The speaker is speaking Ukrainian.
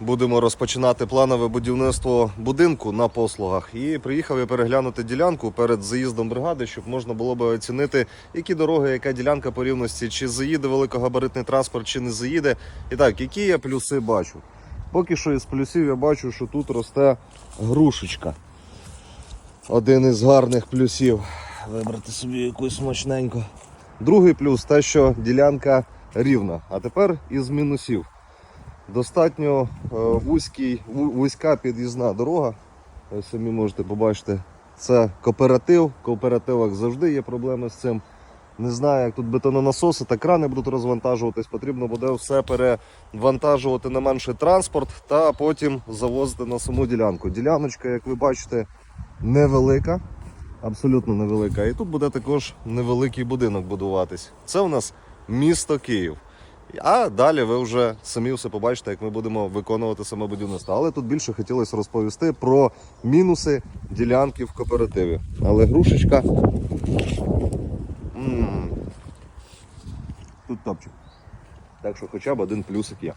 будемо розпочинати планове будівництво будинку на послугах. І приїхав я переглянути ділянку перед заїздом бригади, щоб можна було би оцінити, які дороги, яка ділянка по рівності, чи заїде великогабаритний транспорт, чи не заїде. І так, які я плюси бачу. Поки що із плюсів я бачу, що тут росте грушечка. Один із гарних плюсів. Вибрати собі якусь смачненьку. Другий плюс те, що ділянка рівна. А тепер із мінусів. Достатньо е, вузький, вузька під'їзна дорога. Ви самі можете побачити. Це кооператив. В кооперативах завжди є проблеми з цим. Не знаю, як тут бетононасоси та крани будуть розвантажуватись. Потрібно буде все перевантажувати на менший транспорт та потім завозити на саму ділянку. Діляночка, як ви бачите, невелика, абсолютно невелика. І тут буде також невеликий будинок будуватись. Це у нас місто Київ. А далі ви вже самі все побачите, як ми будемо виконувати саме будівництво. Але тут більше хотілося розповісти про мінуси ділянки в кооперативі. Але грушечка. м, Тут топчик. Так що хоча б один плюсик є.